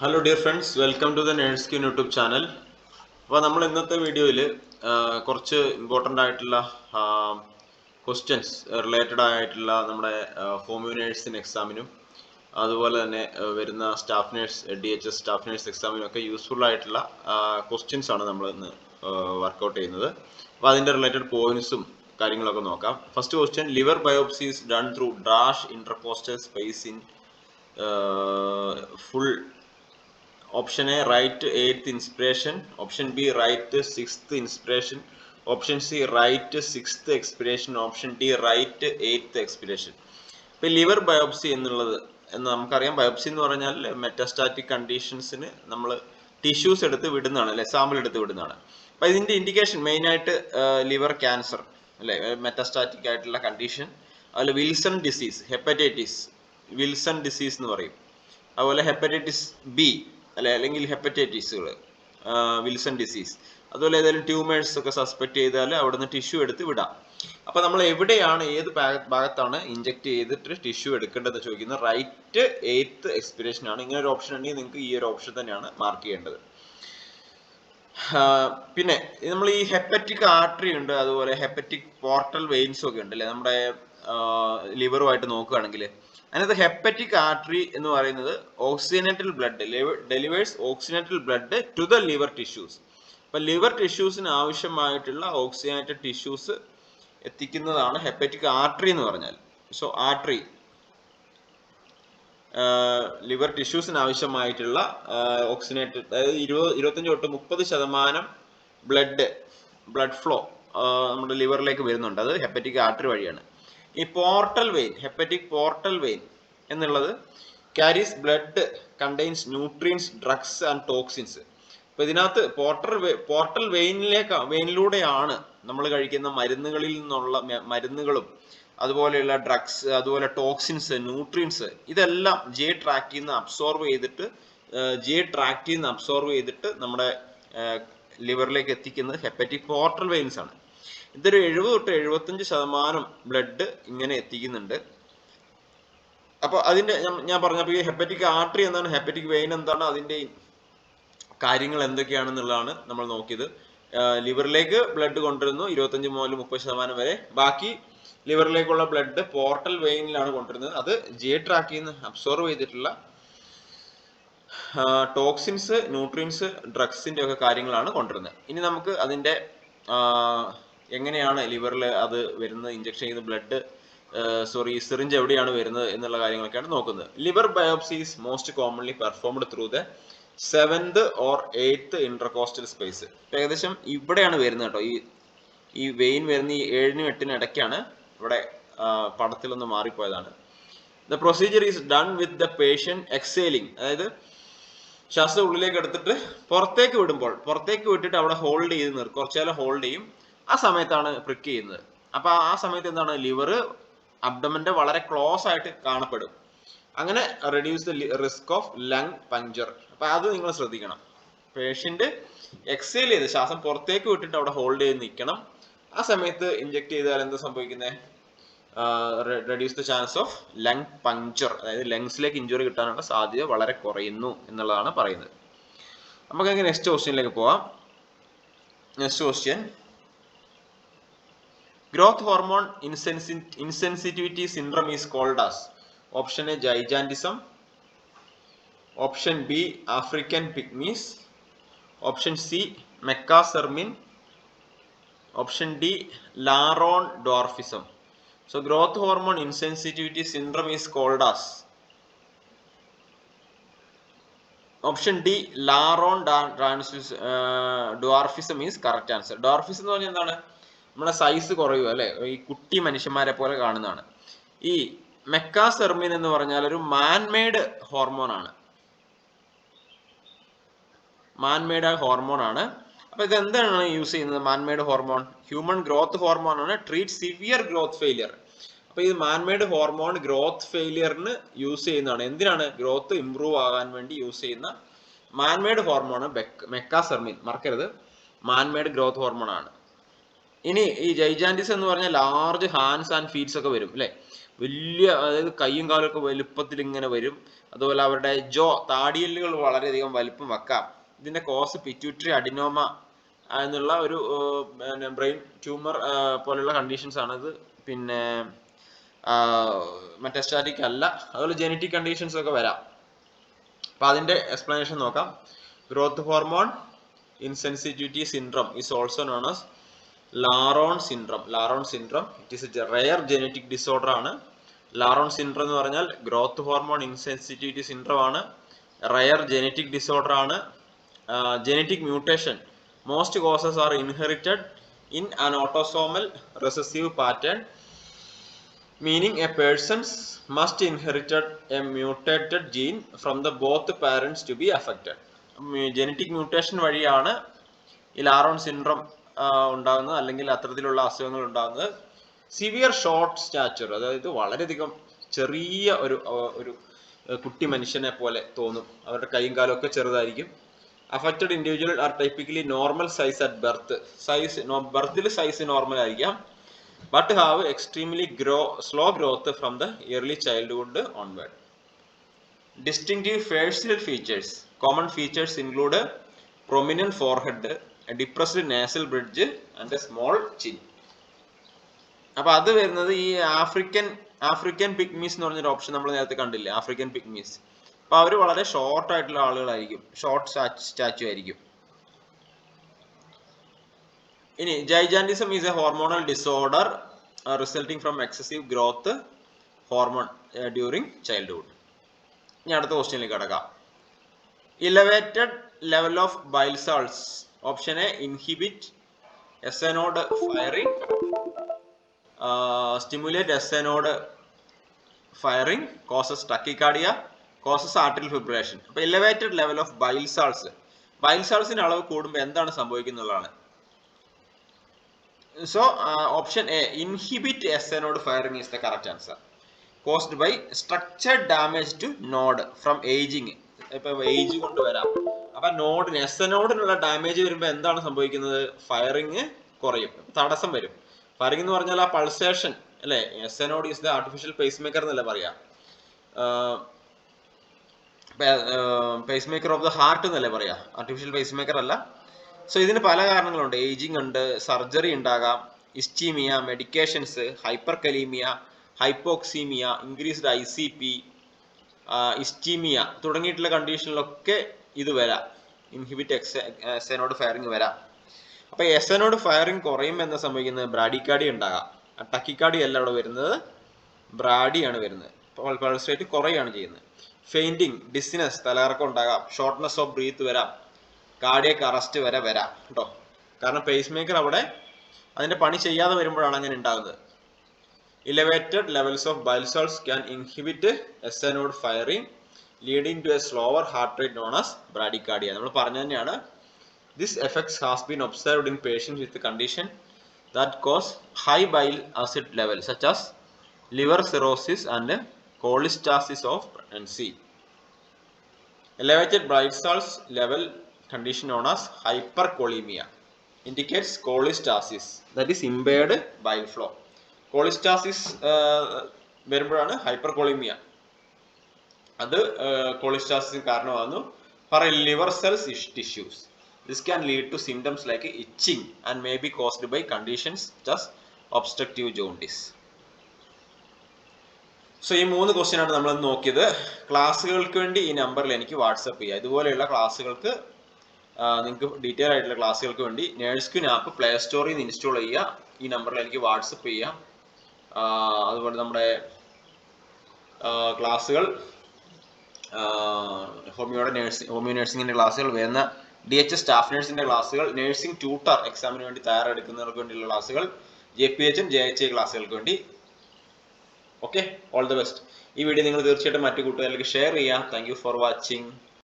Hello dear friends welcome to the nurse queen YouTube channel അപ്പോൾ നമ്മൾ ഇന്നത്തെ വീഡിയോയിൽ കുറച്ച് ഇമ്പോർട്ടന്റ് ആയിട്ടുള്ള ക്വസ്റ്റ്യൻസ് റിലേറ്റഡ് ആയിട്ടുള്ള നമ്മുടെ ഹോമിയോ നേഴ്സിന് എക്സാമിനും അതുപോലെ തന്നെ വരുന്ന staff nurse D H S staff nurse എക്സാമിനും ഒക്കെ യൂസ്ഫുൾ ആയിട്ടുള്ള ക്വസ്റ്റ്യൻസ് ആണ് നമ്മൾ ഇന്ന് വർക്കൗട്ട് ചെയ്യുന്നത്. അപ്പോൾ അതിന്റെ റിലേറ്റഡ് പോയിന്റ്സും കാര്യങ്ങളൊക്കെ നോക്കാം. First question liver biopsies done through dash intercostal space in full option A right eighth inspiration option B right sixth inspiration option C right sixth expiration option D right eighth expiration ഇപ്പൊ liver biopsy എന്നുള്ളത് എന്ന് നമുക്കറിയാം. Biopsy എന്ന് പറഞ്ഞാൽ metastatic കണ്ടീഷൻസിന് നമ്മൾ tissues എടുത്ത് വിടുന്നതാണ് അല്ലെ sample എടുത്ത് വിടുന്നതാണ്. അപ്പൊ ഇതിന്റെ ഇൻഡിക്കേഷൻ മെയിൻ ആയിട്ട് ലിവർ ക്യാൻസർ അല്ലെ മെറ്റാസ്റ്റാറ്റിക് ആയിട്ടുള്ള കണ്ടീഷൻ അതുപോലെ Wilson disease hepatitis Wilson disease എന്ന് പറയും. അതുപോലെ ഹെപ്പറ്റൈറ്റിസ് ബി അല്ലെ? അല്ലെങ്കിൽ ഹെപ്പറ്റൈറ്റിസുകൾ വിൽസൺ ഡിസീസ് അതുപോലെ ഏതെങ്കിലും ട്യൂമേഴ്സ് ഒക്കെ സസ്പെക്ട് ചെയ്താൽ അവിടെ നിന്ന് ടിഷ്യൂ എടുത്ത് വിടാം. അപ്പൊ നമ്മൾ എവിടെയാണ് ഏത് ഭാഗത്താണ് ഇഞ്ചെക്ട് ചെയ്തിട്ട് ടിഷ്യൂ എടുക്കേണ്ടത് ചോദിക്കുന്നത് റൈറ്റ് എയ്ത്ത് എക്സ്പിരേഷൻ ആണ്. ഇങ്ങനെ ഒരു ഓപ്ഷൻ ഉണ്ടെങ്കിൽ നിങ്ങൾക്ക് ഈ ഒരു ഓപ്ഷൻ തന്നെയാണ് മാർക്ക് ചെയ്യേണ്ടത്. പിന്നെ നമ്മൾ ഈ ഹെപ്പറ്റിക് ആർട്ടറി ഉണ്ട് അതുപോലെ ഹെപ്പറ്റിക് പോർട്ടൽ വെയിൻസ് ഒക്കെ ഉണ്ട് അല്ലെ? നമ്മുടെ ലിവറുമായിട്ട് നോക്കുകയാണെങ്കിൽ അതിനകത്ത് ഹെപ്പറ്റിക് ആർട്ടറി എന്ന് പറയുന്നത് oxygenated blood delivers oxygenated blood to the liver tissues. അപ്പൊ ലിവർ ടിഷ്യൂസിന് ആവശ്യമായിട്ടുള്ള ഓക്സിജനേറ്റഡ് ടിഷ്യൂസ് എത്തിക്കുന്നതാണ് ഹെപ്പറ്റിക് ആർട്ടറി എന്ന് പറഞ്ഞാൽ. സോ ആർട്ടറി ലിവർ ടിഷ്യൂസിന് ആവശ്യമായിട്ടുള്ള ഓക്സിജനേറ്റഡ് അതായത് ഇരുപത് ഇരുപത്തഞ്ച് തൊട്ട് മുപ്പത് ശതമാനം ബ്ലഡ് ബ്ലഡ് ഫ്ലോ നമ്മുടെ ലിവറിലേക്ക് വരുന്നുണ്ട്. അത് ഹെപ്പറ്റിക് ആർട്ടറി വഴിയാണ്. ഈ portal vein hepatic portal vein എന്നുള്ളത് carries blood contains nutrients drugs and toxins അപ്പൊ ഇതിനകത്ത് പോർട്ടൽ പോർട്ടൽ വെയിനിലേക്ക് വെയിനിലൂടെയാണ് നമ്മൾ കഴിക്കുന്ന മരുന്നുകളിൽ നിന്നുള്ള മരുന്നുകളും അതുപോലെയുള്ള ഡ്രഗ്സ് അതുപോലെ ടോക്സിൻസ് ന്യൂട്രിയൻസ് ഇതെല്ലാം ജെ ട്രാക്റ്റിൽ നിന്ന് അബ്സോർവ് ചെയ്തിട്ട് ജെ ട്രാക്റ്റിൽ നിന്ന് അബ്സോർവ് ചെയ്തിട്ട് നമ്മുടെ ലിവറിലേക്ക് എത്തിക്കുന്നത് ഹെപ്പറ്റിക് പോർട്ടൽ വെയിൻസ് ആണ്. ഇതൊരു എഴുപത് തൊട്ട് എഴുപത്തഞ്ച് ശതമാനം ബ്ലഡ് ഇങ്ങനെ എത്തിക്കുന്നുണ്ട്. അപ്പൊ അതിന്റെ ഞാൻ- പറഞ്ഞപ്പോൾ ഈ ഹെപ്പറ്റിക് ആർട്ടറി എന്താണ് ഹെപ്പറ്റിക് വെയിൻ എന്താണ് അതിന്റെ കാര്യങ്ങൾ എന്തൊക്കെയാണെന്നുള്ളതാണ് നമ്മൾ നോക്കിയത്. ലിവറിലേക്ക് ബ്ലഡ് കൊണ്ടുവരുന്നു ഇരുപത്തഞ്ച് മുതൽ മുപ്പത് ശതമാനം വരെ. ബാക്കി ലിവറിലേക്കുള്ള ബ്ലഡ് പോർട്ടൽ വെയിനിലാണ് കൊണ്ടുവരുന്നത്. അത് ജെ ട്രാക്കിൽ നിന്ന് അബ്സോർവ് ചെയ്തിട്ടുള്ള ടോക്സിൻസ് ന്യൂട്രിയൻസ് ഡ്രഗ്സിന്റെ ഒക്കെ കാര്യങ്ങളാണ് കൊണ്ടുവരുന്നത്. ഇനി നമുക്ക് അതിന്റെ എങ്ങനെയാണ് ലിവറിൽ അത് വരുന്നത്? ഇഞ്ചക്ഷൻ ചെയ്ത് ബ്ലഡ് സോറി സിറിഞ്ച് എവിടെയാണ് വരുന്നത് എന്നുള്ള കാര്യങ്ങളൊക്കെയാണ് നോക്കുന്നത്. Liver biopsies most commonly performed through the seventh or eighth intercostal space ഏകദേശം ഇവിടെയാണ് വരുന്നത് കേട്ടോ. ഈ ഈ വെയിൻ വരുന്ന ഈ ഏഴിനും എട്ടിനും ഇടയ്ക്കാണ് ഇവിടെ പടത്തിലൊന്ന് മാറിപ്പോയതാണ്. The procedure is done with the patient exhaling അതായത് ശ്വാസം ഉള്ളിലേക്ക് എടുത്തിട്ട് പുറത്തേക്ക് വിടുമ്പോൾ പുറത്തേക്ക് വിട്ടിട്ട് അവിടെ ഹോൾഡ് ചെയ്ത് നിർ കുറച്ചു നേരം ഹോൾഡ് ചെയ്യും. ആ സമയത്താണ് പ്രിക്ക് ചെയ്യുന്നത്. അപ്പൊ ആ സമയത്ത് എന്താണ്? ലിവർ അബ്ഡമന്റെ വളരെ ക്ലോസ് ആയിട്ട് കാണപ്പെടും. അങ്ങനെ reduce the risk of lung puncture അപ്പൊ അത് നിങ്ങൾ ശ്രദ്ധിക്കണം. പേഷ്യന്റ് എക്സേൽ ചെയ്ത് ശ്വാസം പുറത്തേക്ക് വിട്ടിട്ട് അവിടെ ഹോൾഡ് ചെയ്ത് നിൽക്കണം. ആ സമയത്ത് ഇഞ്ചെക്ട് ചെയ്താൽ എന്താ സംഭവിക്കുന്നത് reduce the chance of lung puncture അതായത് ലങ്സിലേക്ക് ഇഞ്ചുറി കിട്ടാനുള്ള സാധ്യത വളരെ കുറയുന്നു എന്നുള്ളതാണ് പറയുന്നത്. നമുക്ക് നെക്സ്റ്റ് ക്വസ്റ്റ്യനിലേക്ക് പോവാം. Next question growth hormone insensitivity syndrome is called as option A gigantism option B African pygmies option C mecasermin option D Laron dwarfism so growth hormone insensitivity syndrome is called as option D Laron dwarfism is correct answer dwarfism എന്ന് പറഞ്ഞാൽ എന്താണ്? നമ്മളെ size കുറയുക അല്ലെ? ഈ കുട്ടി മനുഷ്യന്മാരെ പോലെ കാണുന്നതാണ്. ഈ മെക്കാസെർമിൻ എന്ന് പറഞ്ഞാൽ ഒരു മാൻമെയ്ഡ് ഹോർമോൺ ആണ്. മാൻമെയ്ഡ് ഹോർമോൺ ആണ്. അപ്പൊ ഇത് എന്താണ് യൂസ് ചെയ്യുന്നത്? Manmade hormone human growth hormone ആണ്. ട്രീറ്റ് സിവിയർ ഗ്രോത്ത് ഫെയിലിയർ അപ്പൊ ഇത് മാൻമെയ്ഡ് ഹോർമോൺ ഗ്രോത്ത് ഫെയിലിയറിന് യൂസ് ചെയ്യുന്നതാണ്. എന്തിനാണ്? ഗ്രോത്ത് ഇംപ്രൂവ് ആകാൻ വേണ്ടി യൂസ് ചെയ്യുന്ന മാൻമെയ്ഡ് ഹോർമോൺ മെക്കാസെർമിൻ. മറക്കരുത്. മാൻമെയ്ഡ് ഗ്രോത്ത് ഹോർമോൺ ആണ്. ഇനി ഈ ജൈജാന്റിസ് എന്ന് പറഞ്ഞാൽ ലാർജ് ഹാൻഡ്സ് ആൻഡ് ഫീറ്റ്സ് ഒക്കെ വരും അല്ലെ? വലിയ അതായത് കൈയും കാലും ഒക്കെ വലുപ്പത്തിൽ ഇങ്ങനെ വരും. അതുപോലെ അവരുടെ ജോ താടിയല്ലുകൾ വളരെയധികം വലുപ്പം വെക്കാം. ഇതിന്റെ കോസ് പിറ്റ്യൂട്ടറി അഡിനോമ എന്നുള്ള ഒരു ബ്രെയിൻ ട്യൂമർ പോലുള്ള കണ്ടീഷൻസ് ആണ് പിന്നെ മെറ്റസ്റ്റാറ്റിക് അല്ല. അതുപോലെ ജെനറ്റിക് കണ്ടീഷൻസ് ഒക്കെ വരാം. അപ്പൊ അതിന്റെ എക്സ്പ്ലനേഷൻ നോക്കാം. Growth hormone insensitivity syndrome is also known as Laron syndrome Laron syndrome it is a rare genetic disorder ആണ്. ലാറോൺ സിൻഡ്രം എന്ന് പറഞ്ഞാൽ ഗ്രോത്ത് ഹോർമോൺ ഇൻസെൻസിറ്റിവിറ്റി സിൻഡ്രം ആണ്. റയർ ജനറ്റിക് ഡിസോർഡർ ആണ്. Genetic mutation most causes are inherited in an autosomal recessive pattern meaning a persons must inherited a mutated gene from the both parents to be affected. Genetic mutation വഴിയാണ് ഈ ലാറോൺ syndrome ഉണ്ടാകുന്നത് അല്ലെങ്കിൽ അത്തരത്തിലുള്ള അസുഖങ്ങൾ ഉണ്ടാകുന്നത് severe short stature അതായത് വളരെയധികം ചെറിയ ഒരു ഒരു കുട്ടി മനുഷ്യനെ പോലെ തോന്നും. അവരുടെ കൈയും കാലും ഒക്കെ ചെറുതായിരിക്കും. Affected individual are typically normal size at birth size ബർത്തിൽ size normal ആയിരിക്കാം. But have extremely grow slow growth from the early childhood onward distinctive facial features common features include prominent forehead, depressed nasal bridge, and a small chin. അപ്പൊ അത് വരുന്നത് ഈ African African പിഗ്മീസ് എന്ന് പറഞ്ഞൊരു option നമ്മൾ നേരത്തെ കണ്ടില്ലേ? African pygmies. അപ്പൊ അവർ വളരെ ഷോർട്ട് ആയിട്ടുള്ള ആളുകളായിരിക്കും. ഷോർട്ട് സ്റ്റാച്ചു ആയിരിക്കും. ഇനി gigantism is a hormonal disorder resulting from excessive growth hormone during childhood ഇനി അടുത്ത ക്വസ്റ്റ്യനിലേക്ക് കിടക്കാം. Elevated level of bile salts option A inhibit S A node firing stimulate S A node firing causes tachycardia causes atrial fibrillation അപ്പൊ elevated level of bile salts ബൈൽസാൾസിന്റെ അളവ് കൂടുമ്പോൾ എന്താണ് സംഭവിക്കുന്നതാണ് so option A inhibit S A node firing is the correct answer caused by structure damage to node from ageing. ഇപ്പൊ age കൊണ്ട് വരാം. അപ്പൊ നോഡിന് എസ് എ നോഡിനുള്ള ഡാമേജ് വരുമ്പോൾ എന്താണ് സംഭവിക്കുന്നത്? ഫയറിങ് കുറയും തടസ്സം വരും. ഫയറിംഗ് എന്ന് പറഞ്ഞാൽ ആ പൾസേഷൻ അല്ലെ? S node is the artificial pacemaker എന്നല്ലേ പറയാ? Pacemaker of the heart എന്നല്ലേ പറയാ? ആർട്ടിഫിഷ്യൽ പേസ് മേക്കർ അല്ല. സോ ഇതിന് പല കാരണങ്ങളുണ്ട്. ഏജിങ് ഉണ്ട് സർജറി ഉണ്ടാകാം ischaemia medications hyperkalaemia hypoxaemia increased I C P ischaemia തുടങ്ങിയിട്ടുള്ള കണ്ടീഷനിലൊക്കെ ഇത് വരാം. Inhibit ex S A node firing വരാം. അപ്പൊ എസ് എനോട് ഫയറിങ് കുറയും എന്ന് സംഭവിക്കുന്നത് ബ്രാഡിക്കാടി ഉണ്ടാകാം. ടക്കിക്കാടി അല്ല അവിടെ വരുന്നത്. ബ്രാഡിയാണ് വരുന്നത്. പൾസ് റേറ്റ് ചെയ്യുന്നത്. ഫെയിന്റിങ് ഡിസിനസ് തലകറക്കം ഉണ്ടാകാം. ഷോർട്ട്നെസ് ഓഫ് ബ്രീത്ത് വരാം. കാർഡിയക് അറസ്റ്റ് വരെ വരാം. കേട്ടോ? കാരണം പേസ് മേക്കർ അവിടെ അതിന്റെ പണി ചെയ്യാതെ വരുമ്പോഴാണ് അങ്ങനെ ഉണ്ടാകുന്നത്. Elevated levels of bile salts can inhibit S A node firing leading to a slower heart rate known as bradycardia നമ്മൾ പറഞ്ഞു തന്നെയാണ് this effects has been observed in patients with condition that cause high bile acid level such as liver cirrhosis and cholestasis of pregnancy elevated bright salts level condition known as hypercholemia indicates cholestasis that is impaired bile flow cholestasis വരുമ്പോഴാണ് ഹൈപ്പർകോളിമിയ അത് കോളിസ്റ്റാസിന് കാരണമാകുന്നു. For liver cells tissues this can lead to symptoms like itching and may be caused by conditions just obstructive jaundice so ഈ മൂന്ന് question ആണ് നമ്മൾ നോക്കിയത്. ക്ലാസ്സുകൾക്ക് വേണ്ടി ഈ നമ്പറിൽ എനിക്ക് വാട്സപ്പ് ചെയ്യുക ഇതുപോലെയുള്ള ക്ലാസ്സുകൾക്ക് നിങ്ങൾക്ക് ഡീറ്റെയിൽ ആയിട്ടുള്ള ക്ലാസ്സുകൾക്ക് വേണ്ടി നേഴ്സ് ക്യൂൻ ആപ്പ് പ്ലേ സ്റ്റോറിൽ നിന്ന് ഇൻസ്റ്റാൾ ചെയ്യുക. ഈ നമ്പറിൽ എനിക്ക് വാട്സപ്പ് ചെയ്യാം. അതുപോലെ നമ്മുടെ ക്ലാസ്സുകൾ. ഹോമിയോയുടെ നേഴ്സിംഗ് ഹോമിയോ നഴ്സിംഗിന്റെ ക്ലാസ്സുകൾ വരുന്ന ഡി എച്ച് സ്റ്റാഫ് നേഴ്സിന്റെ ക്ലാസ്സുകൾ നഴ്സിംഗ് ട്യൂട്ടർ എക്സാമിന് വേണ്ടി തയ്യാറെടുക്കുന്നവർക്ക് വേണ്ടിയുള്ള ക്ലാസ്സുകൾ ജെ പി എച്ചും ജെ എച്ച് ഐ ക്ലാസ്സുകൾക്ക് വേണ്ടി. ഓക്കെ ഓൾ ദി ബെസ്റ്റ് ഈ വീഡിയോ നിങ്ങൾ തീർച്ചയായിട്ടും മറ്റു കൂട്ടുകാരിലേക്ക് ഷെയർ ചെയ്യാം താങ്ക് ഫോർ വാച്ചിങ്